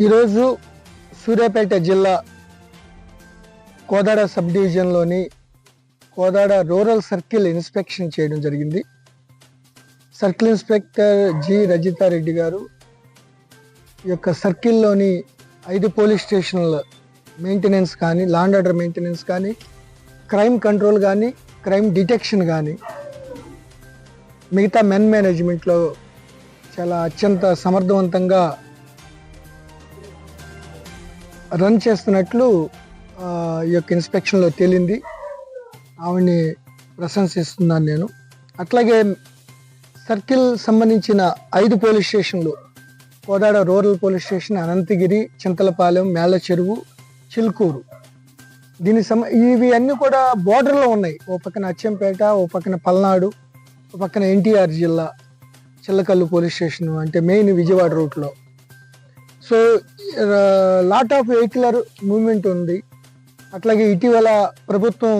ఈరోజు సూర్యాపేట జిల్లా కోదాడ సబ్ డివిజన్లోని కోదాడ రూరల్ సర్కిల్ ఇన్స్పెక్షన్ చేయడం జరిగింది. సర్కిల్ ఇన్స్పెక్టర్ జి రజితారెడ్డి గారు ఈ యొక్క సర్కిల్లోని ఐదు పోలీస్ స్టేషన్ల మెయింటెనెన్స్ కానీ లాండ్ ఆర్డర్ మెయింటెనెన్స్ కానీ క్రైమ్ కంట్రోల్ కానీ క్రైమ్ డిటెక్షన్ కానీ మిగతా మెన్ మేనేజ్మెంట్లో చాలా అత్యంత సమర్థవంతంగా రన్ చేస్తున్నట్లు ఈ యొక్క ఇన్స్పెక్షన్లో తేలింది. ఆవిడ్ని ప్రశంసిస్తున్నాను నేను. అట్లాగే సర్కిల్ సంబంధించిన ఐదు పోలీస్ స్టేషన్లు Kodad rural police station Anantagiri Chintalapalem Mellacheruvu Chilukuru. దీని సమ ఇవి అన్నీ కూడా బోర్డర్లో ఉన్నాయి. ఓ పక్కన అచ్చంపేట ఓ పక్కన పల్నాడు ఓ పక్కన ఎన్టీఆర్ జిల్లా చిల్లకల్లు పోలీస్ స్టేషన్ అంటే మెయిన్ విజయవాడ రూట్లో. So lot of vehicular movement ఉంది. అట్లాగే ఇటీవల ప్రభుత్వం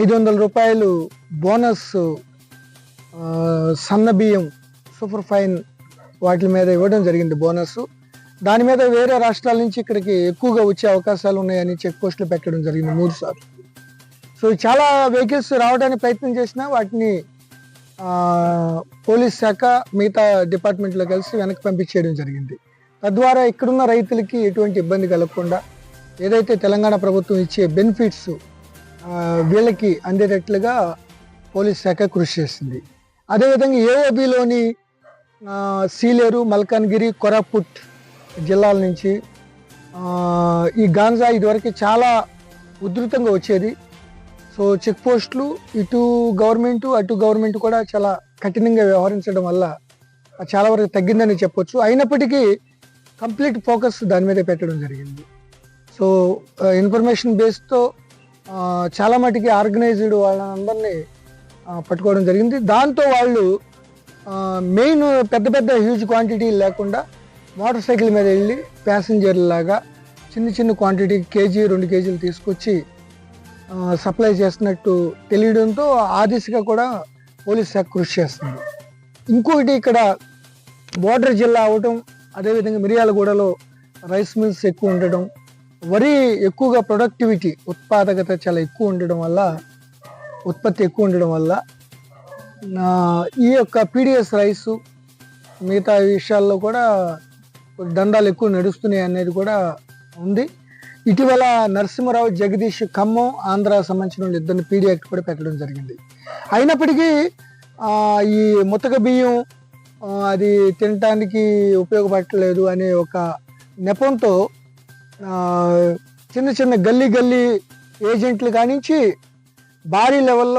ఐదు వందల రూపాయలు బోనస్ సన్న బియ్యం సూపర్ ఫైన్ వాటి మీద ఇవ్వడం జరిగింది బోనస్ దాని మీద వేరే రాష్ట్రాల నుంచి ఇక్కడికి ఎక్కువగా వచ్చే అవకాశాలు ఉన్నాయని చెక్ పోస్టులు పెట్టడం జరిగింది మూడు సార్లు. సో చాలా వెహికల్స్ రావడానికి ప్రయత్నం చేసినా వాటిని పోలీస్ శాఖ మిగతా డిపార్ట్మెంట్లో కలిసి వెనక్కి పంపించేయడం జరిగింది. తద్వారా ఇక్కడున్న రైతులకి ఎటువంటి ఇబ్బంది కలగకుండా ఏదైతే తెలంగాణ ప్రభుత్వం ఇచ్చే బెనిఫిట్స్ వీళ్ళకి అందేటట్లుగా పోలీస్ శాఖ కృషి చేసింది. అదేవిధంగా ఏఓబిలోని సీలేరు మల్కాన్గిరి కొరాపుట్ జిల్లాల నుంచి ఈ గాంజా ఇదివరకు చాలా ఉధృతంగా వచ్చేది. సో చెక్ పోస్టులు ఇటు గవర్నమెంట్ అటు గవర్నమెంట్ కూడా చాలా కఠినంగా వ్యవహరించడం వల్ల చాలా వరకు తగ్గిందని చెప్పొచ్చు. అయినప్పటికీ కంప్లీట్ ఫోకస్ దాని మీద పెట్టడం జరిగింది. సో ఇన్ఫర్మేషన్ బేస్తో చాలా మటుకి ఆర్గనైజ్డ్ వాళ్ళందరినీ పట్టుకోవడం జరిగింది. దాంతో వాళ్ళు మెయిన్ పెద్ద పెద్ద హ్యూజ్ క్వాంటిటీ లేకుండా మోటార్ సైకిల్ మీద వెళ్ళి ప్యాసింజర్ లాగా చిన్న చిన్న క్వాంటిటీ కేజీ రెండు కేజీలు తీసుకొచ్చి సప్లై చేస్తున్నట్టు తెలియడంతో ఆ దిశగా కూడా పోలీస్ శాఖ కృషి చేస్తుంది. ఇంకొకటి ఇక్కడ బోర్డర్ జిల్లా అవటం అదేవిధంగా మిర్యాలగూడలో రైస్ మిల్స్ ఎక్కువ ఉండడం వరి ఎక్కువగా ప్రొడక్టివిటీ ఉత్పాదకత చాలా ఎక్కువ ఉండడం వల్ల ఉత్పత్తి ఎక్కువ ఉండడం వల్ల నా ఈ యొక్క పీడిఎస్ రైస్ మిగతా విషయాల్లో కూడా దండాలు ఎక్కువ నడుస్తున్నాయి అనేది కూడా ఉంది. ఇటీవల నరసింహరావు జగదీష్ ఖమ్మం ఆంధ్ర సంబంధించిన వాళ్ళు ఇద్దరిని పీడీ యాక్ట్ కూడా పెట్టడం జరిగింది. అయినప్పటికీ ఈ ముతక బియ్యం అది తినటానికి ఉపయోగపడట్లేదు అనే ఒక నెపంతో చిన్న చిన్న గల్లీ గల్లీ ఏజెంట్లు కానించి భారీ లెవెల్లో